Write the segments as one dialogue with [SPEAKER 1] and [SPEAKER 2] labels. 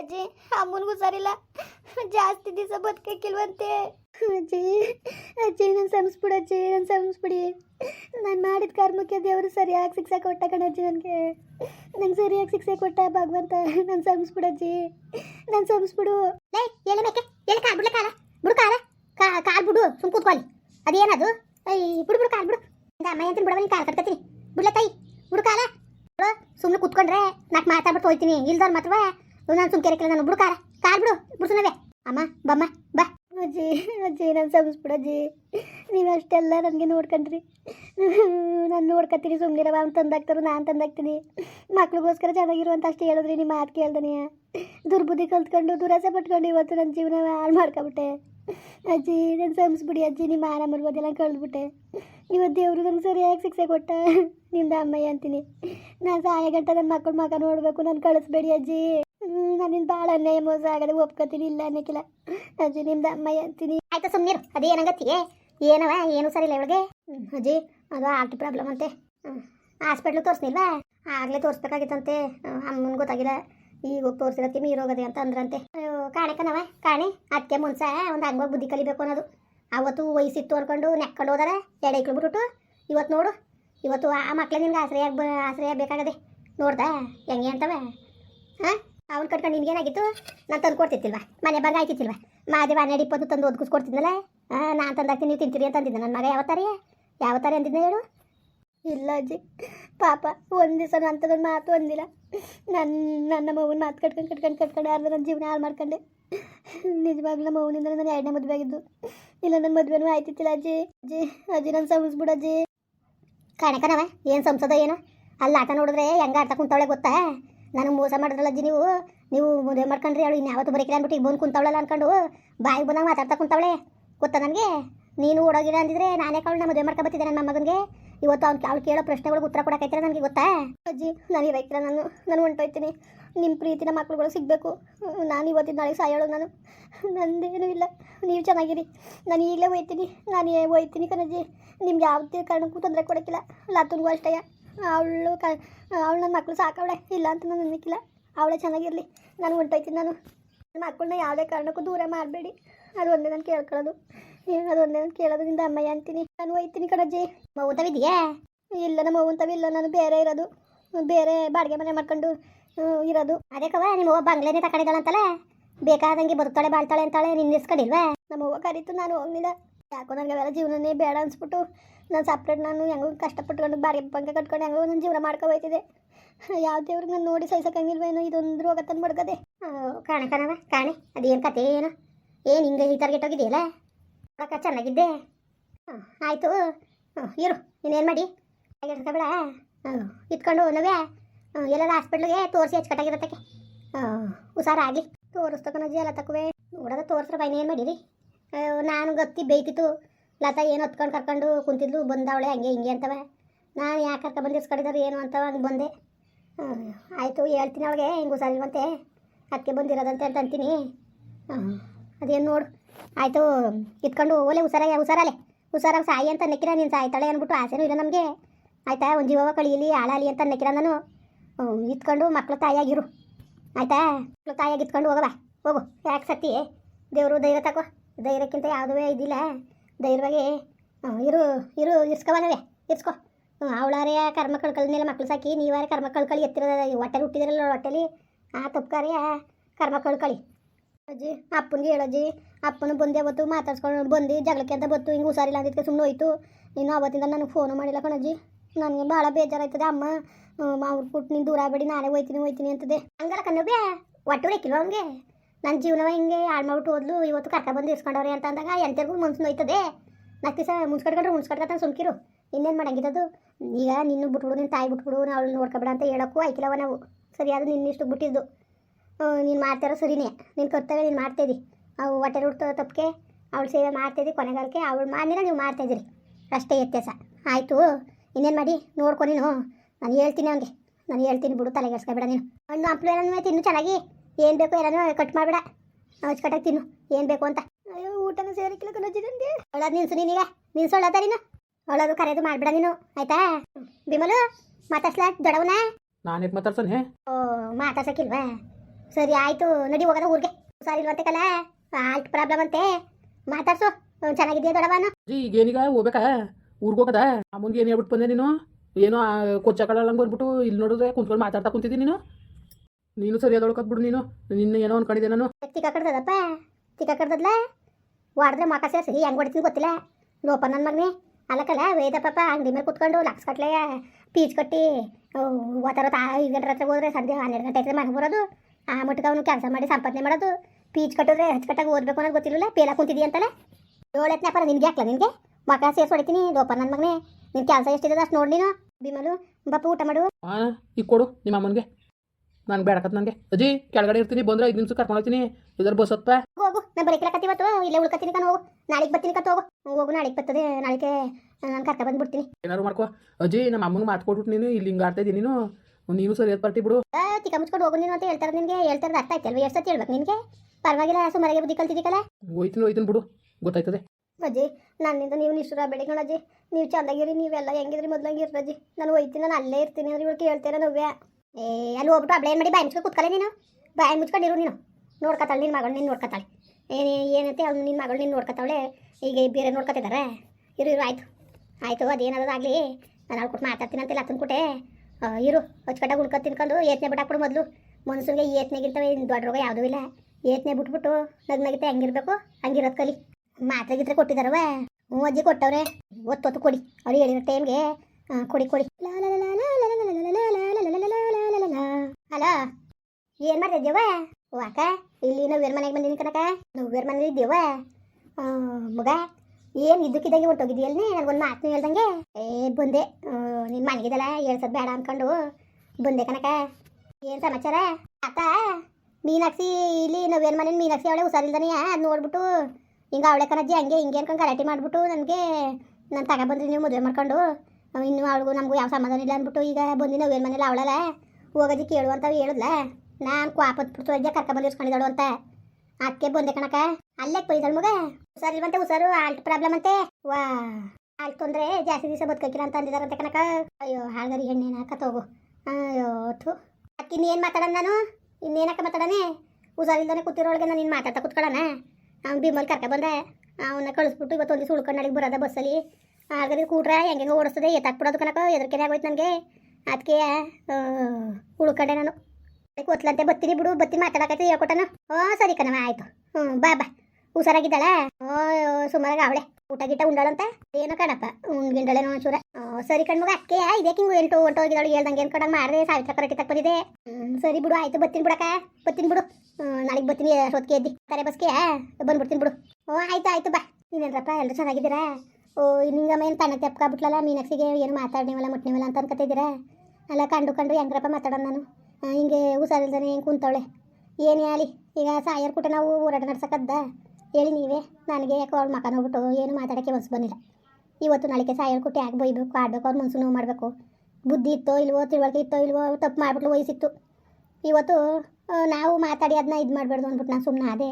[SPEAKER 1] ಅಜ್ಜಿ ಅಮ್ಮನಿಗೂ ಸರಿಲ್ಲ. ಜಾಸ್ತಿ ದಿವಸ ಬದುಕಕ್ಕಿಲ್ವಂತೆ. ಅಜ್ಜಿ ಅಜ್ಜಿ ನನ್ನ ಸಂಸ್ಬಿಡು ಅಜ್ಜಿ ನನ್ನ ಸಂಸ್ಬಿಡಿ ನಾನು ಮಾಡಿದ ಕರ್ಮಕ್ಕೆ ದೇವರು ಸರಿಯಾಗಿ ಶಿಕ್ಷೆ ಕೊಟ್ಟ ಕಣಜ್ಜಿ ನನಗೆ. ನಂಗೆ ಸರಿಯಾಗಿ ಶಿಕ್ಷೆ ಕೊಟ್ಟ ಭಗವಂತ ನನ್ನ ಸಂಸ್ಬಿಡು ಅಜ್ಜಿ ನನ್ನ ಸಂಸ್ಬಿಡು ಲೇ ಎಲೆ ಮೇಕೆ ಎಲೆ ಕಾಲ್, ಬಿಡ್ಲೆ ಕಾಲ. ಬಿಡು ಕಾಲ. ಕಾ, ಕಾಲ್ ಬಿಡು, ಸುಮ್ ಕೂತ್ಕೊಳ್ಳಿ. ಅದೇನದು? ಐ, ಬಿಡು ಬಿಡು ಕಾಲ್, ಬಿಡು. ಇಂದ ಅಮ್ಮ ಅಂತ ಬಿಡವ, ನೀನು ಕಾಲ್ ಕಟ್ಕತ್ತೀನಿ. ಬಿಡ್ಲ ತಾಯಿ ಬಿಡು ಕಾಲ. ಸುಮ್ಮನೆ ಕೂತ್ಕೊಂಡ್ರೆ ನಾಲ್ಕು ಮಾತಾಡ್ಬಿಟ್ಟು ಹೋಯ್ತೀನಿ. ಇಲ್ದವ್ರು ಮಾತ್ರ ನಾನು ಸುಮ್ಕೆ ಇರಕ್ಕಿಲ್ಲ ನಾನು ಬಿಡು ಕಾರ. ಕಾಲ್ ಬಿಡು ಬಿಡ್ಸುನವೆ ಅಮ್ಮ, ಬಮ್ಮ, ಬಾ. ಅಜ್ಜಿ ಅಜ್ಜಿ, ನಾನು ಸಂಸ್ಬಿಡು ಅಜ್ಜಿ. ನೀವು ಅಷ್ಟೆಲ್ಲ ನನಗೆ ನೋಡ್ಕೊಂಡ್ರಿ. ನಾನು ನೋಡ್ಕೊತೀನಿ ಸುಮ್ಮನಿರವ ಅವ್ನು ತಂದಾಗ್ತಾರೋ ನಾನು ತಂದಾಕ್ತೀನಿ ಮಕ್ಳಿಗೋಸ್ಕರ ಚೆನ್ನಾಗಿರುವಂತ ಅಷ್ಟು ಹೇಳಿದ್ರಿ ನಿಮ್ಮ ಮಾತು ಕೇಳ್ದನಿಯ ದುರ್ಬುದ್ಧಿ ಕಲ್ತ್ಕೊಂಡು, ದುರಾಸೆ ಪಟ್ಕೊಂಡು ಇವತ್ತು ನನ್ನ ಜೀವನ ಹಾಳು ಮಾಡ್ಕೊಬಿಟ್ಟೆ. ಅಜ್ಜಿ, ನಾನು ಸಂಸ್ಬಿಡಿ ಅಜ್ಜಿ, ನಿಮ್ಮ ಮಾನ ಮರ್ಬೋದೆಲ್ಲ ಕಳೆದ್ಬಿಟ್ಟೆ. ಇವತ್ತು ದೇವರು ನಂಗೆ ಸರಿಯಾಗಿ ಶಿಕ್ಷೆ ಕೊಟ್ಟ. ನಿಂದ ಅಮ್ಮಯ್ಯ ಅಂತೀನಿ. ನಾನು ಸಾಯ ಗಂಟೆ ನನ್ನ ಮಕ್ಕಳು ಮಗ ನೋಡಬೇಕು, ನಾನು ಕಳಿಸ್ಬೇಡಿ ಅಜ್ಜಿ. ನಾನಿನ್ ಭಾಳ ಅನ್ಯಾಯ ಮೋಸ ಆಗದೆ ಒಪ್ಕೋತೀನಿ ಇಲ್ಲ ಅನ್ನಕ್ಕಿಲ್ಲ ಅಜ್ಜಿ, ನಿಮ್ದು ಅಮ್ಮಯ್ಯ ಅಂತೀನಿ. ಆಯ್ತಾ ಸುಮ್ಮನಿರು ಅದೇನಂಗತ್ತಿಗೆ ಏನವ, ಏನು ಸರಿ ಇಲ್ಲ ಇವಳಿಗೆ ಅಜ್ಜಿ, ಅದು ಆರ್ಟ್ ಪ್ರಾಬ್ಲಮ್ ಅಂತೆ. ಹಾಸ್ಪಿಟ್ಲ್ ತೋರಿಸ್ನಿಲ್ವಾ? ಆಗಲೇ ತೋರಿಸ್ಬೇಕಾಗಿತ್ತಂತೆ. ಅಮ್ಮನ ಗೊತ್ತಾಗಿಲ್ಲ. ಈಗ ಹೋಗಿ ತೋರಿಸಿರತ್ತಿ ಮೀರೋಗದೆ ಅಂತ ಅಂದ್ರಂತೆ. ಅಯ್ಯೋ, ಕಾಣೆ ಕಣವ ಕಾಣೆ. ಅದಕ್ಕೆ ಮುನ್ಸ ಒಂದು ಹಂಗೋಗಿ ಬುದ್ಧಿ ಕಲಿಬೇಕು ಅನ್ನೋದು. ಅವತ್ತು ವಯಸ್ಸಿತ್ತು ಅನ್ಕೊಂಡು ನೆಕ್ಕೊಂಡು ಹೋದಾರೆ, ಎಡೆ ಬಿಟ್ಬಿಟ್ಟು ಇವತ್ತು ನೋಡು, ಇವತ್ತು ಆ ಮಕ್ಳು ನಿಮ್ಗೆ ಆಶ್ರಯ ಆಶ್ರಯ ಬೇಕಾಗದೆ. ನೋಡ್ದಾ, ಹೆಂಗೆ ಅಂತವೆ? ಹಾಂ? ಅವ್ನು ಕಟ್ಕೊಂಡು ನಿನ್ಗೇನಾಗಿತ್ತು ನಾನು ತಂದು ಕೊಡ್ತಿತ್ತಿಲ್ವಾ ಮನೆ ಬಂಗ ಆಯ್ತಿತ್ತಿಲ್ವಾ? ಮಾದೇವ ಹನ್ನೆರಡು ಇಪ್ಪತ್ತು ತಂದು ಓದ್ಕಿಸ್ಕೊಡ್ತಿದ್ನಲ್ಲ ಹಾಂ ನಾನು ತಂದಾಕ್ತೀನಿ, ನೀವು ತಿಂತೀರಿ ಅಂತ ಅಂದಿದ್ದೆ. ನನ್ನ ಮಗ ಯಾವತ್ತಾರೆ ಯಾವತ್ತಾರೆ ಅಂದಿದ್ದೆ ಹೇಳು? ಇಲ್ಲ ಅಜ್ಜಿ, ಪಾಪ, ಒಂದು ದಿವಸ ಅಂಥದ್ದೊಂದು ಮಾತು ಅಂದಿಲ್ಲ. ನನ್ನ ನನ್ನ ಮಗುನ ಮಾತು ಕಟ್ಕೊಂಡು ಕಟ್ಕೊಂಡು ಕಟ್ಕೊಂಡು ಯಾರು ನನ್ನ ಜೀವನ ಹಾಳು ಮಾಡ್ಕೊಂಡೆ. ನಿಜವಾಗ್ಲೂ ಮಗುನಿಂದ ನಾನು ಎರಡನೇ ಮದುವೆ ಆಗಿದ್ದು. ಇಲ್ಲ ನನ್ನ ಮದುವೆನೂ ಆಯ್ತಿತ್ತಿಲ್ಲ ಅಜ್ಜಿ. ಅಜ್ಜಿ ಅಜ್ಜಿ ನನ್ನ ಸಂಸ್ಬಿಡು ಅಜ್ಜಿ. ಕಾಣಕನವ ಏನು ಸಂಸದ ಏನು? ಅಲ್ಲಿ ಆಟ ನೋಡಿದ್ರೆ ಹೆಂಗೆ ಆಟ ಕುಂತವಳೆ ಗೊತ್ತಾ? ನನಗೆ ಮೋಸ ಮಾಡಿದ್ರಲ್ಲ ಅಜ್ಜಿ ನೀವು? ನೀವು ಮದುವೆ ಮಾಡ್ಕೊಂಡ್ರಿ ಅವಳು ಇನ್ಯಾವತ್ತು ಬರೀಕಿಲ್ಲ ಅಂದ್ಬಿಟ್ಟು ಈಗ ಬಂದು ಕುಂತವಳಲ್ಲ ಅನ್ಕೊಂಡು ಬಾಯಿಗೆ ಬಂದಾಗ ಮಾತಾಡ್ತಾ ಕುಂತವಳೆ ಗೊತ್ತಾ ನನಗೆ? ನೀನು ಓಡೋಗಿರ ಅಂದಿದ್ರೆ ನಾನೇ ಅವಳನ್ನ ಮದುವೆ ಮಾಡ್ಕೊಬತ್ತಿದ್ದೆ ನನ್ನ ಮಗನಿಗೆ? ಇವತ್ತು ಅವ್ನು ಅವ್ಳು ಕೇಳೋ ಪ್ರಶ್ನೆಗಳಿಗೆ ಉತ್ತರ ಕೊಡಕೈತಿರ ನನಗೆ ಗೊತ್ತಾ? ಅಜ್ಜಿ, ನಾನು ರೈತರ ನಾನು ನಾನು ಹೊಂಟೋಯ್ತೀನಿ. ನಿಮ್ಮ ಪ್ರೀತಿನ ಮಕ್ಳುಗಳು ಸಿಗಬೇಕು. ನಾನು ಇವತ್ತಿನ ನಾಳೆ ಸಾಯೋಳು ನಾನು. ನಂದೇನೂ ಇಲ್ಲ. ನೀವು ಚೆನ್ನಾಗಿರಿ. ನಾನು ಈಗಲೇ ಹೋಯ್ತೀನಿ. ನಾನು ಹೋಯ್ತೀನಿ ಕಣಜ್ಜಿ. ನಿಮ್ಗೆ ಯಾವುದೇ ಕಾರಣಕ್ಕೂ ತೊಂದರೆ ಕೊಡೋಕ್ಕಿಲ್ಲ ಲಾತುನಿಗೂ ಅಷ್ಟೇ. ಅವಳು ಕ ಅವಳು ನನ್ನ ಮಕ್ಕಳು ಸಾಕವಳೆ ಇಲ್ಲ ಅಂತ ನಾನು ಅನ್ನಕ್ಕಿಲ್ಲ. ಅವಳೇ ಚೆನ್ನಾಗಿರಲಿ. ನಾನು ಹೊಂಟೋಯ್ತೀನಿ ನಾನು. ನನ್ನ ಮಕ್ಕಳನ್ನ ಯಾವುದೇ ಕಾರಣಕ್ಕೂ ದೂರ ಮಾಡಬೇಡಿ. ಅದು ಒಂದೇ ನಾನು ಕೇಳ್ಕೊಳ್ಳೋದು. ಅದು ಒಂದೇ ನಾನು ಕೇಳೋದ್ರಿಂದ ಅಮ್ಮಯ್ಯ ಅಂತೀನಿ. ನಾನು ಹೋಯ್ತೀನಿ ಕಣಜ್ಜಿ. ತವಿದೆಯಾ? ಇಲ್ಲ ನಮ್ಮ ಮೌಂತವಿ ಇಲ್ಲ. ನಾನು ಬೇರೆ ಇರೋದು. ಬೇರೆ ಬಾಡಿಗೆ ಮನೆ ಮಾಡ್ಕೊಂಡು ಇರೋದು. ಅದೇ ಕವ ನಿಮ್ಮ ಅವ್ವ ಬಂಗ್ಲೆನೇ ಅಂತಾಳೆ ಬೇಕಾದಂಗೆ ಬರ್ತಾಳೆ ಬಾಳ್ತಾಳೆ ಅಂತಾಳೆ ನಿಂದಿಸ್ಕೊಂಡಿಲ್ವಾ ನಮ್ಮ ಅವ್ವ ಕರೀತು ನಾನು ಹೋಗ್ಲಿಲ್ಲ. ಯಾಕೋ ನನಗೆ ಅವೆಲ್ಲ ಜೀವನನೇ ಬೇಡ ಅನ್ಸ್ಬಿಟ್ಟು ನಾನು ಸಪ್ರೇಟ್ ನಾನು ಹೆಂಗೂ ಕಷ್ಟಪಟ್ಕೊಂಡು ಬಾರಿ ಬಂಗೆ ಕಟ್ಕೊಂಡು ಹೆಂಗೋ ನನ್ನ ಜೀವನ ಮಾಡ್ಕೊ ಹೋಯ್ತಿದೆ. ಯಾವ ದೇವ್ರಿಗೆ ನಾನು ನೋಡಿ ಸಹಿಸಕ್ಕಂಗಿಲ್ವೇನೋ ಇದೊಂದು ರೋಗ ತಂದು ಮಡ್ಗದೆ ಕಾಣೆ ಕಣವ ಕಾಣೆ, ಅದೇನು ಕತೆ ಏನು. ಏನು ಹಿಂಗೆ ಈ ಥರ ಗೆಟ್ಟೋಗಿದೆಯಲ್ಲ ಅಕ್ಕ ಚೆನ್ನಾಗಿದ್ದೆ. ಹಾಂ, ಆಯಿತು. ಹಾಂ, ಇರು, ಇನ್ನೇನು ಮಾಡಿ? ಬೇಡ ಇತ್ಕೊಂಡು ನವ್ಯ ಎಲ್ಲರ ಹಾಸ್ಪಿಟ್ಲಿಗೆ ತೋರಿಸಿ ಹಚ್ಕಟ್ಟಾಗಿರತ್ತಕ್ಕೆ ಹುಷಾರಾಗಲಿ ತೋರಿಸ್ತಕ್ಕನಜ್ಜಿ ಎಲ್ಲ ತಕ್ಕುವೆ ನೋಡೋದ ತೋರಿಸ್ರ ಬೈನ ಏನು ಮಾಡಿರಿ ನಾನು ಗತ್ತಿ ಬೇಯ್ತಿತ್ತು. ಲತಾ ಏನು ಹೊತ್ಕೊಂಡು ಕರ್ಕೊಂಡು ಕುಂತಿದ್ಲು, ಬಂದವಳೆ, ಹಂಗೆ ಹಿಂಗೆ ಅಂತವೆ. ನಾನು ಯಾಕೆ ಕರ್ಕ ಬಂದು ಇಸ್ಕೊಂಡಿದ್ದಾರೆ ಏನು ಅಂತವ ಹಂಗೆ ಬಂದೆ. ಆಯಿತು, ಹೇಳ್ತೀನಿ ಅವಳಿಗೆ, ಹಿಂಗೆ ಹುಷಾರಿಲ್ವಂತೆ. ಅದಕ್ಕೆ ಬಂದಿರೋದಂತೆ ಅಂತ ಅಂತೀನಿ. ಅದೇನು ನೋಡು. ಆಯಿತು ಇಟ್ಕೊಂಡು ಓಲೆ ಹುಷಾರಾಗೆ ಹುಷಾರಲೆ ಹುಷಾರಾಗಿ ಸಾಯಿ ಅಂತ ನೆಕ್ಕಿರ ನೀನು ಸಾಯ್ತಾಳೆ ಅಂದ್ಬಿಟ್ಟು ಆಸೆನೂ ಇಲ್ಲ ನಮಗೆ. ಆಯಿತಾ, ಒಂದು ಜೀವವ ಕಳೀಲಿ ಆಳಲಿ ಅಂತ ನೆಕ್ಕಿರ ನಾನು. ಇತ್ಕೊಂಡು ಮಕ್ಕಳು ತಾಯಿಯಾಗಿರು. ಆಯಿತಾ ಮಕ್ಕಳು ತಾಯಿಯಾಗಿ ಇತ್ಕೊಂಡು ಹೋಗವ ಹೋಗು, ಯಾಕೆ ಸತ್ತಿ? ದೇವರು, ಧೈರ್ಯ ತಗೋ ಧೈರ್ಯಕ್ಕಿಂತ ಯಾವುದೂ ಇದಿಲ್ಲ. ಧೈರ್ಯವಾಗಿ ಇರು ಇರು ಇರ್ಸ್ಕೊವನವೇ ಇರ್ಸ್ಕೊ. ಅವಳಾರೇ ಕರ್ಮ ಕಳ್ಕಳ್ಮೇಲೆ ಮಕ್ಳು ಸಾಕಿ, ನೀವಾರೇ ಕರ್ಮ ಕಳ್ಕಳಿ ಎತ್ತಿರೋದ ಹೊಟ್ಟೆಲಿ ಹುಟ್ಟಿದಿರಲ್ಲ ಹೊಟ್ಟೆಲಿ. ಆ ತಪ್ಪಕಾರಿಯ ಕರ್ಮ ಕಳ್ಕಳಿ ಅಜ್ಜಿ, ಅಪ್ಪನಿಗೆ ಹೇಳಜ್ಜಿ ಅಪ್ಪನ ಬಂದೆ ಬತ್ತು ಮಾತಾಡ್ಸ್ಕೊಂಡು ಬಂದು ಜಗಳಕ್ಕೆ ಅಂತ ಬತ್ತು ಹಿಂಗೆ ಹುಷಾರಿಲ್ಲ ಅಂದಿದ್ದಕ್ಕೆ ಸುಮ್ಮನೆ ಹೋಯ್ತು. ನೀನು ಅವತ್ತಿಂದ ನನಗೆ ಫೋನು ಮಾಡಿಲ್ಲ ಕಣಜ್ಜಿ ನನಗೆ ಭಾಳ ಬೇಜಾರಾಯ್ತದೆ, ಅಮ್ಮ. ಅವ್ರು ಪುಟ್ಟು ನೀನು ದೂರ ಬಿಡಿ ನಾನೇ ಹೋಯ್ತೀನಿ ಹೋಯ್ತೀನಿ ಅಂತದೆ. ಹಂಗಲ್ಲ ಕಣ್ಣಬ್ಯಾ ಒಟ್ಟು ರೇಕಿಲ್ವ ಅವ್ನಿಗೆ? ನನ್ನ ಜೀವನವ ಹಿಂಗೆ ಹಾಳು ಹೋದ್ಲು ಇವತ್ತು ಕರ್ಕ ಬಂದು ಇಸ್ಕೊಂಡವ್ರೆ ಅಂತ ಅಂದಾಗ ಎಂತರಿಗೂ ಮನ್ಸು ನೋಯ್ತದೆ. ನಾಲ್ಕು ದಿವಸ ಮುನ್ಸ್ಕಟ್ಕೊಂಡ್ರೆ ಮುನ್ಸ್ಕಟ್ಕೊತಾನೆ ಸುಮ್ಕಿರು. ಇನ್ನೇನು ಮಾಡಂಗಿದ್ದದು? ಈಗ ನಿನ್ನ ಬಿಟ್ಬಿಡು, ನಿನ್ನ ತಾಯಿ ಬಿಟ್ಬಿಡು, ನಾವು ನೋಡ್ಕೊಬೇಡ ಅಂತ ಹೇಳೋಕ್ಕೂ ಆಯ್ಕಿಲ್ಲವ ನಾವು. ಅದು ನಿನ್ನಿಷ್ಟು ಬಿಟ್ಟಿದ್ದು. ನೀನು ಮಾಡ್ತಾರೋ ಸರಿನೇ. ನೀನು ಕರ್ತವ್ಯ ನೀನು ಮಾಡ್ತಾಯಿದ್ದಿ ಅವು ಹೊಟ್ಟೆ ಹುಡ್ತ ತಪ್ಪಿಗೆ ಅವಳು ಸೇವೆ ಮಾಡ್ತಾಯಿದ್ದಿ ಕೊನೆಗಾಲಕ್ಕೆ ಅವಳು ಮಾಡಿನ ನೀವು ಮಾಡ್ತಾಯಿದ್ರಿ ಅಷ್ಟೇ ವ್ಯತ್ಯಾಸ. ಆಯಿತು, ಇನ್ನೇನು ಮಾಡಿ? ನೋಡ್ಕೊ ನೀನು. ನಾನು ಹೇಳ್ತೀನಿ ಅವನಿಗೆ ನಾನು ಹೇಳ್ತೀನಿ ಬಿಡು ತಲೆಗೆಡ್ಸ್ಕೊಬೇಡ ನೀನು. ಹಣ್ಣು ಹಂಪ್ಲು ಏನೂ ತಿನ್ನು ಚೆನ್ನಾಗಿ? ಏನು ಬೇಕು ಎಲ್ಲನೂ ಕಟ್ ಮಾಡಿಬಿಡ. ಅಚ್ಚುಕಟ್ಟಾಗಿ ತಿನ್ನು. ಏನು ಬೇಕು ಅಂತ. ಅಯ್ಯೋ ಊಟನೂ ಸೇರಿಕಿಲ್ಲ ಕಣಜ್ಜಿ ನನಗೆ ಅವಳದು ನಿನ್ಸು ನೀನೀಗ. ನಿನ್ಸೊಳ್ಳದ ನೀನು. ಅವಳದು ಕರೆದು ಮಾಡಿಬಿಡ ನೀನು. ಆಯ್ತಾ? ಬಿಮಲು ಮಾತಾಡ್ಸ್ಲಾ ದೊಡವನ
[SPEAKER 2] ನಾನು ಯಾಕೆ ಮಾತಾಡ್ತಾನೆ
[SPEAKER 1] ಓ ಮಾತಾಡ್ಸಕ್ಕಿಲ್ವಾ? ಸರಿ ಆಯ್ತು. ನಡಿ ಹೋಗದ ಊರಿಗೆ. ಹುಷಾರಿಲ್ವಂತೆ ಕಲ? ಆಯ್ತು ಪ್ರಾಬ್ಲಮ್ ಅಂತೆ. ಮಾತಾಡ್ಸು. ಚೆನ್ನಾಗಿದೆಯಾ ದೊಡವನು
[SPEAKER 2] ಈಗ ಏನೀಗ ಹೋಗ್ಬೇಕಾ? ಊರಿಗೆ ಹೋಗದ? ಅಮ್ಮನ್ಗೆ ಏನು ಹೇಳ್ಬಿಟ್ಟು ಬಂದೆ ನೀನು? ಏನೋ ಕೊಚ್ಚ ಕಡಲಂಗೆ ಬಂದ್ಬಿಟ್ಟು ಇಲ್ಲಿ ನೋಡಿದ್ರೆ ಕುಂತ್ಕೊಂಡು ಮಾತಾಡ್ತಾ ಕುಂತಿದ್ದೀನಿ ನೀನು? ನೀನು ಸರಿಯಾದ ಬಿಡು ನೀನು. ನಿನ್ನ ಏನೋ ಅನ್ಕೊಂಡಿದ್ದೆ ನಾನು.
[SPEAKER 1] ತಿಕ್ಕ ಕಡ್ದದಪ್ಪ? ತಿಕ್ಕ ಕಡ್ದದ್ಲ? ಹೊಡೆದ್ರೆ ಮಕ ಸೇರಿಸಿ ಹೆಂಗ್ ಹೊಡಿತೀನಿ ಗೊತ್ತಿಲ್ಲ. ಲೋಪ ನನ್ನ ಮಗನೇ. ಅಲ್ಲಕಲ್ಲ ವೇದ ಪಾಪ ಅಂಗಡಿ ಮೇಲೆ ಕುತ್ಕೊಂಡು ಲಕ್ಷ ಕಟ್ಲೆ ಪೀಚ್ ಕಟ್ಟಿ ಓತಾರ ತಾ ಐದು ಗಂಟೆ ಹತ್ರ ಹೋದ್ರೆ ಸಂಜೆ ಹನ್ನೆರಡು ಗಂಟೆ ಐತೆ ಮನೆಗೆ ಬರೋದು. ಆ ಮಟ್ಟಿಗೆ ಅವನು ಕೆಲಸ ಮಾಡಿ ಸಂಪಾದನೆ ಮಾಡೋದು. ಪೀಚ್ ಕಟ್ಟಿದ್ರೆ ಅಚ್ಚುಕಟ್ಟಾಗಿ ಓದಬೇಕು ಅನ್ನೋದು ಗೊತ್ತಿಲ್ಲ ಪೇಲ ಕುಂತಿದ್ದೀ ಅಂತಲ್ಲ ಏಳತ್ನೇ ಪರ ನಿನ್ಗೆ ಯಾಕಲ್ಲ ನಿನಗೆ? ಮಕ ಸೇರ್ಸಿ ಹೊಡಿತೀನಿ ಲೋಪ ನನ್ನ ಮಗನೇ. ನಿನ್ನ ಕೆಲಸ ಎಷ್ಟಿದೆ ಅಷ್ಟು ನೋಡಿ ನೀನು. ಬಿಮಲು ಬಪ್ಪ ಊಟ ಮಾಡು.
[SPEAKER 2] ಹಾಂ ಈಗ ಕೊಡು ನಿಮ್ಮ ಅಮ್ಮನಿಗೆ. ನಂಗೆ ಬೇಡಕತ್ ನನಗೆ ಅಜ್ಜಿ ಕೆಳಗಡೆ ಇರ್ತೀನಿ ಬಂದ್ರೆ ಐದು ನಿಮಿಷ ಕರ್ಕೊಂಡು ಹೋಗ್ತೀನಿ. ಇದ್ರ ಬಸ್ ಹತ್ತ?
[SPEAKER 1] ಹೋಗು ನಾನು ಬರೀಕ್ಲಕತ್ತಿ ಇವತ್ತು. ಇಲ್ಲೇ ಉಳ್ಕತ್ತೀನಿ ಕಣ ಹೋಗು. ನಾಳೆಗೆ ಬರ್ತೀನಿ ಕತ್ ಹೋಗು. ಹೋಗು ನಾಳೆಗೆ ಬರ್ತದೆ. ನಾಳೆಗೆ ನಾನು ಕರ್ಕ ಬಂದ್ಬಿಡ್ತೀನಿ.
[SPEAKER 2] ಏನಾರು ಮಾಡ್ಕೋ. ಅಜ್ಜಿ ನಮ್ಮ ಅಮ್ಮನಿಗೆ ಮಾತು ಕೊಟ್ಬಿಟ್ಟು ನೀನು. ಇಲ್ಲಿ ಹಿಂಗೆ ಆಡ್ತಾ ಇದ್ದೀನಿ ನೀನು. ನೀನು ಸರಿಯಾದ ಪಾರ್ಟಿ ಬಿಡು.
[SPEAKER 1] ಚಿಕ್ಕ ಮುಚ್ಕೊಂಡು ಹೋಗು ನೀನು ಅಂತ ಹೇಳ್ತಾರೆ ನಿನಗೆ. ಹೇಳ್ತಾರೆ ಅರ್ಥ ಆಯ್ತಲ್ವ ಎಷ್ಟು ಸತಿ ಹೇಳ್ಬೇಕು ನಿನಗೆ? ಪರವಾಗಿಲ್ಲ ಸುಮಾರಿಗೆ ಬುದ್ಧಿ ಕಲ್ತಿದ್ದೀಕಲ್ಲ?
[SPEAKER 2] ಹೋಯ್ತೀನಿ ಹೋಯ್ತೀನಿ ಬಿಡು. ಗೊತ್ತಾಯ್ತದೆ.
[SPEAKER 1] ಅಜ್ಜಿ ನನ್ನಿಂದ ನೀವು ನಿಷ್ಠುರ ಬೆಳಿಗ್ಗೆ ಕಣಜ್ಜಿ ನೀವು ಚಂದಾಗಿರಿ ನೀವೆಲ್ಲ ಹೆಂಗಿದ್ರಿ ಮೊದ್ಲಂಗೆ ಇರ್ರಜ್ಜಿ ನಾನು ಹೋಯ್ತೀನಿ ನಾನು ಅಲ್ಲೇ ಇರ್ತೀನಿ ಅಂದ್ರೆ ಇವಳು ಕೇಳ್ತೀರ ನೋವ್ಯ. ಅಲ್ಲಿ ಹೋಗ್ಬಿಟ್ಟು ಅಬ್ಳೆ ಏನು ಮಾಡಿ ಬಾಯಿ ಮುಚ್ಕೊಂಡು ಕೂತ್ಕಲೆ ನೀನು? ಬಾಯಿ ಮುಚ್ಕೊಂಡಿರು ನೀನು. ನೋಡ್ಕೊತಾಳೆ ನಿನ್ನ ಮಗಳು ನಿನ್ನ ನೋಡ್ಕೊತಾಳೆ ಏನೇ ಏನಂತೆ ಅವ್ನು ನಿನ್ನ ಮಗಳು ನಿನ್ನ ನೋಡ್ಕೊತಾವಳೆ ಈಗ ಬೇರೆ ನೋಡ್ಕೊತಿದ್ದಾರೆ ಇರು ಇರು, ಆಯ್ತು. ಆಯಿತು ಆಗಲಿ. ನಾನು ಅವ್ಳು ಕೊಟ್ಟು ಮಾತಾಡ್ತೀನಿ ಅಂತೆಲ್ಲ ಹತ್ತನ ಕೊಟ್ಟೆ ಇರು ಹೊಚ್ಕಟ್ಟಾಗಿ ಉಳ್ಕೊ ತಿನ್ಕೊಂಡು ಏತ್ನೆ ಬಿಟ್ಟಾಕ್ಬಿಡು ಮೊದಲು. ಮನ್ಸೂನ್ಗೆ ಏತ್ನೆಗಿಂತವೆ ಇನ್ನು ದೊಡ್ಡ ರೋಗ ಯಾವುದೂ ಇಲ್ಲ. ಏತ್ನೆ ಬಿಟ್ಬಿಟ್ಟು ನಗ್ ನಗಿತೆ ಹೆಂಗಿರ್ಬೇಕು? ಹಂಗಿರೋದು ಕಲಿ. ಮಾತ್ರೆ ಗಿತ್ರೆ ಕೊಟ್ಟಿದ್ದಾರವ ಹ್ಞೂ, ಅಜ್ಜಿ ಕೊಟ್ಟವ್ರೆ. ಒತ್ತೊತ್ತು ಕೊಡಿ. ಅವ್ರು ಹೇಳಿರೋ ಟೈಮ್ಗೆ ಕೊಡಿ ಕೊಡಿ. ಅಲ್ಲ ಏನು ಮಾಡ್ತಿದ್ದೇವ ಓ, ಅಕ್ಕ, ಇಲ್ಲಿ ನವ್ವೇರ್ ಮನೆಗೆ ಬಂದಿನಿ ಕನಕ ನವ್ಯರ ಮನೇಲಿ ಇದ್ದೇವ? ಮಗ, ಏನು ಇದ್ದಕ್ಕಿದ್ದಾಗೆ ನನಗೆ ಒಂದು ಮಾತು ಹೇಳ್ದಂಗೆ. ಏ, ಬಂದೆ. ನಿನ್ನ ಮನೆಗಿದಲ್ಲ ಹೇಳ್ಸೋದು ಬೇಡ ಅನ್ಕೊಂಡು ಬಂದೆ ಕನಕ ಏನು ಸಮಾಚಾರ? ಅಕ್ಕ, ಮೀನಾಕ್ಷಿ, ಇಲ್ಲಿ ನವ್ಯರ ಮನೇಲಿ ಮೀನಾಕ್ಷಿ ಅವಳೆ ಹುಷಾರಿಲ್ದಾನೆ ಅದು ನೋಡ್ಬಿಟ್ಟು ಹಿಂಗೆ ಅವಳೆ ಕಣಜ್ಜಿ, ಹಂಗೆ ಹಿಂಗೆ ಅನ್ಕೊಂಡು ಗಲಾಟೆ ಮಾಡಿಬಿಟ್ಟು ನನಗೆ ನಾನು ತಗೊಬಂದ್ರಿ ನೀವು ಮದುವೆ ಮಾಡ್ಕೊಂಡು. ಇನ್ನು ಅವಳಿಗೂ ನಮಗೂ ಯಾವ ಸಮಾಧಾನ ಇಲ್ಲ ಅಂದ್ಬಿಟ್ಟು ಈಗ ಬಂದು ನವ್ಯರ ಮನೇಲಿ ಅವಳಲ್ಲ. ಹೋಗೋದಿ ಕೇಳು ಅಂತ ಹೇಳಿದ್ಲ. ನಾನು ಕ್ವಾಪತ್ಬಿಡ್ತು ಅಜ್ಜ ಬಂದು ಇಸ್ಕೊಂಡಿದ್ದಾಳು ಅಂತ. ಅದಕ್ಕೆ ಬಂದೆ ಕಣಕ ಅಲ್ಲೇ ಕೊಯ್ದಳು ಮಗ. ಹುಷಾರಿಲ್ವಂತೆ, ಹುಷಾರು. ಆಲ್ಟ್ ಪ್ರಾಬ್ಲಮ್ ಅಂತೆ. ವಾ. ಆಲ್ಟ್ ತೊಂದ್ರೆ ಜಾಸ್ತಿ ದಿವಸ ಬದುಕಿಲ್ಲ ಅಂತ ಅಂದಿದಾರಂತೆ ಕಣಕ ಅಯ್ಯೋ, ಹಾಳ್ಗರಿ ಎಣ್ಣೆನ ತಗೋ. ಅಯ್ಯೋ, ಥು. ಅದಕ್ಕೆ ಇನ್ನೇನು ಮಾತಾಡೋಣ ನಾನು? ಇನ್ನೇನಕ್ಕ ಮಾತಾಡನೆ ಹುಷಾರಿಲ್ದಾನೆ ಕೂತಿರೋಳಿಗೆ ನಾನು ಇನ್ನು ಮಾತಾಡ್ತಾ ಕೂತ್ಕೊಳ್ಳೋಣ. ಅವ್ನು ಬಿಮಲ್ ಕರ್ಕ ಬಂದೆ. ಅವನ್ನ ಕಳಿಸ್ಬಿಟ್ಟು ಇವತ್ತು ಒಂದು ದಿವಸ ಬರೋದ ಬಸ್ಸಲ್ಲಿ. ಹಾಗಾದ್ರೆ ಕೂಟ್ರೆ ಹೆಂಗೆ ಓಡಿಸ್ತದೆ. ಎತ್ತಾಕ್ಬಿಡೋದು ಕಣಕ ಹೆದರಿಕೆನೆ ಆಗೋಯ್ತು ನನಗೆ. ಅದಕ್ಕೆ ಉಳ್ಕೊಂಡೆ ನಾನು. ಅದಕ್ಕೆ ಒತ್ಲಂತೆ ಬತ್ತೀನಿ ಬಿಡು ಬತ್ತಿ ಮಾತಾಡಕೈತಿ ಹೇಳ್ಕೊಟ್ಟನು. ಓ, ಸರಿ ಕಣವ ಆಯ್ತು. ಹ್ಞೂ, ಬಾ ಬಾ. ಹುಷಾರಾಗಿದ್ದಾಳ? ಓ ಸುಮಾರಾಗಿ ಅವಳೆ ಊಟ ಗೀಟ ಉಂಡಾಳಂತ? ಏನೋ ಕಣಪ್ಪ ಉಣ್ಗಿಂಡಳೇನೋ ಒಂಚೂರ. ಸರಿ ಕಣ್ಮಗ ಅಕ್ಕೆ ಇದೇ ಹಿಂಗೆ ಎಂಟು ಹೊಂಟು ಹೋಗಿದ್ದಾಳು, ಹೇಳ್ದಂಗೆ ಏನು ಕಡಂಗೆ ಮಾಡಿದೆ ಸಾವಿತ್ರ ಕರೆಕ್ಟ್ ತಕ್ಕ ಬಂದಿದೆ. ಸರಿ ಬಿಡು, ಆಯ್ತು, ಬತ್ತೀನಿ ಬಿಡಕ್ಕ. ಬತ್ತೀನಿ ಬಿಡು. ನಾಳೆಗೆ ಬರ್ತೀನಿ ಸೋತ್ಕೆ ಎದ್ದಿ. ಕರೆ ಬಸ್ಗೆ ಬಂದ್ಬಿಡ್ತೀನಿ ಬಿಡು. ಓ, ಆಯ್ತು ಆಯ್ತು, ಬಾ. ಇನ್ನೇನ್ರಪ್ಪ ಎಲ್ಲರೂ ಚೆನ್ನಾಗಿದ್ದೀರಾ? ಓ ನಿಂಗಮ್ಮ ಏನು ತಣ್ಣ ತೆಪ್ಕಾಬಿಟ್ಲಲ್ಲ ಮೀನಾಕ್ಷಿಗೆ ಏನು ಮಾತಾಡ್ನಿವಲ್ಲ, ಮುಟ್ನಿವಲ್ಲ ಅಂತ ಅನ್ಕೊತಿದ್ದೀರಾ ಅಲ್ಲ, ಕಂಡು ಕಂಡು ಹೆಂಗ್ರಪ್ಪ ಮಾತಾಡೋಣ ನಾನು? ಹಿಂಗೆ ಹುಷಾರಿಲ್ದಾನೆ ಹಿಂಗೆ ಕುಂತವಳೆ. ಏನೇ ಆಲಿ ಈಗ ಸಾಯರ್ ಕೂಟ ನಾವು ಹೋರಾಟ ನಡ್ಸಕ್ಕದ್ದ ಹೇಳಿ ನೀವೇ, ನನಗೆ ಯಾಕೆ ಅವ್ಳು ಮಕ್ಕ ನೋಡ್ಬಿಟ್ಟು ಏನು ಮಾತಾಡೋಕ್ಕೆ ಮನ್ಸು ಬಂದಿಲ್ಲ. ಇವತ್ತು ನಾಳೆಗೆ ಸಾಯರ್ ಕುಟ್ಟಿ ಯಾಕೆ ಬೈಬೇಕು ಆಡ್ಬೇಕು ಅವ್ರು ಮನ್ಸು ನೋವು ಮಾಡಬೇಕು. ಬುದ್ಧಿ ಇತ್ತೋ ಇಲ್ವೋ, ತಿಳುವಳಿಕೆ ಇತ್ತೋ ಇಲ್ವೋ, ತಪ್ಪು ಮಾಡಿಬಿಟ್ಟು ವಯಸ್ಸಿತ್ತು. ಇವತ್ತು ನಾವು ಮಾತಾಡಿ ಅದನ್ನ ಇದು ಮಾಡಬಾರ್ದು ಅಂದ್ಬಿಟ್ಟು ನಾನು ಸುಮ್ಮನೆ ಅದೇ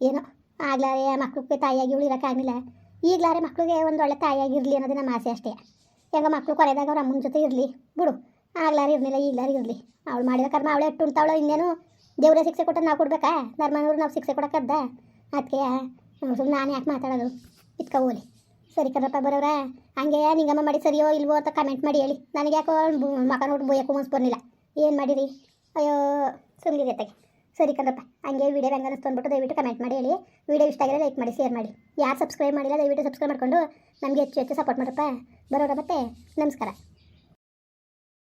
[SPEAKER 1] ಏನೋ ಆಗ್ಲಾರೆ ಮಕ್ಳಿಗೆ ತಾಯಿಯಾಗಿ ಉಳಿರೋಕ್ಕಾಗಲಿಲ್ಲ. ಈಗಲಾರೆ ಮಕ್ಕಳಿಗೆ ಒಂದು ಒಳ್ಳೆ ತಾಯಿಯಾಗಿರಲಿ ಅನ್ನೋದು ನಮ್ಮ ಆಸೆ ಅಷ್ಟೇ. ಹೆಂಗ ಮಕ್ಕಳು ಕೊರೆದಾಗ ಅವ್ರ ಅಮ್ಮನ ಜೊತೆ ಇರಲಿ. ಬಿಡು. ಆಗ್ಲಾರ ಇರಲಿಲ್ಲ, ಈಗ್ಲಾರ ಇರಲಿ. ಅವಳು ಮಾಡಿದ ಕರ್ಮ ಅವಳೆ ಉಣ್ತಾವಳು, ಇನ್ನೇನು ದೇವರೇ ಶಿಕ್ಷೆ ಕೊಟ್ಟು ನಾವು ಕೊಡ್ಬೇಕಾ? ಧರ್ಮನವ್ರು ನಾವು ಶಿಕ್ಷೆ ಕೊಡೋಕ್ಕದ್ದ? ಅದಕ್ಕೆ ಸುಮ್ಮನೆ ನಾನು ಯಾಕೆ ಮಾತಾಡೋದು? ಇತ್ಕ ಹೋಲಿ ಸರಿ ಕಣಪ್ಪ ಬರೋರ ಹಂಗೆ ನಿಂಗಮ್ಮ ಮಾಡಿ ಸರಿಯೋ ಇಲ್ವೋ ಅಂತ ಕಮೆಂಟ್ ಮಾಡಿ ಹೇಳಿ. ನನಗೆ ಯಾಕೋ ಮಕ್ಕ ಮಕ ನೋಡಿ ಬೋಯಕ್ಕೂ ಮನ್ಸು ಬರಲಿಲ್ಲ. ಏನು ಮಾಡಿರಿ? ಅಯ್ಯೋ ಸುಮ್ಮನೆ ತೆಗೆ ಸರಿ ಕಣಪ್ಪ. ಹಂಗೆ ವಿಡಿಯೋ ಹೆಂಗೆ ಅನಿಸ್ತು ಅಂದ್ಬಿಟ್ಟು ದಯವಿಟ್ಟು ಕಮೆಂಟ್ ಮಾಡಿ ಹೇಳಿ. ವಿಡಿಯೋ ಇಷ್ಟ ಆಗಿದ್ರೆ ಲೈಕ್ ಮಾಡಿ ಶೇರ್ ಮಾಡಿ. ಯಾರು ಸಬ್ಸ್ಕ್ರೈಬ್ ಮಾಡಿಲ್ಲ ದಯವಿಟ್ಟು ಸಬ್ಸ್ಕ್ರೈಬ್ ಮಾಡಿಕೊಂಡು ನಮಗೆ ಹೆಚ್ಚು ಹೆಚ್ಚು ಸಪೋರ್ಟ್ ಮಾಡಪ್ಪ ಬರೋಣ ಮತ್ತೆ. ನಮಸ್ಕಾರ.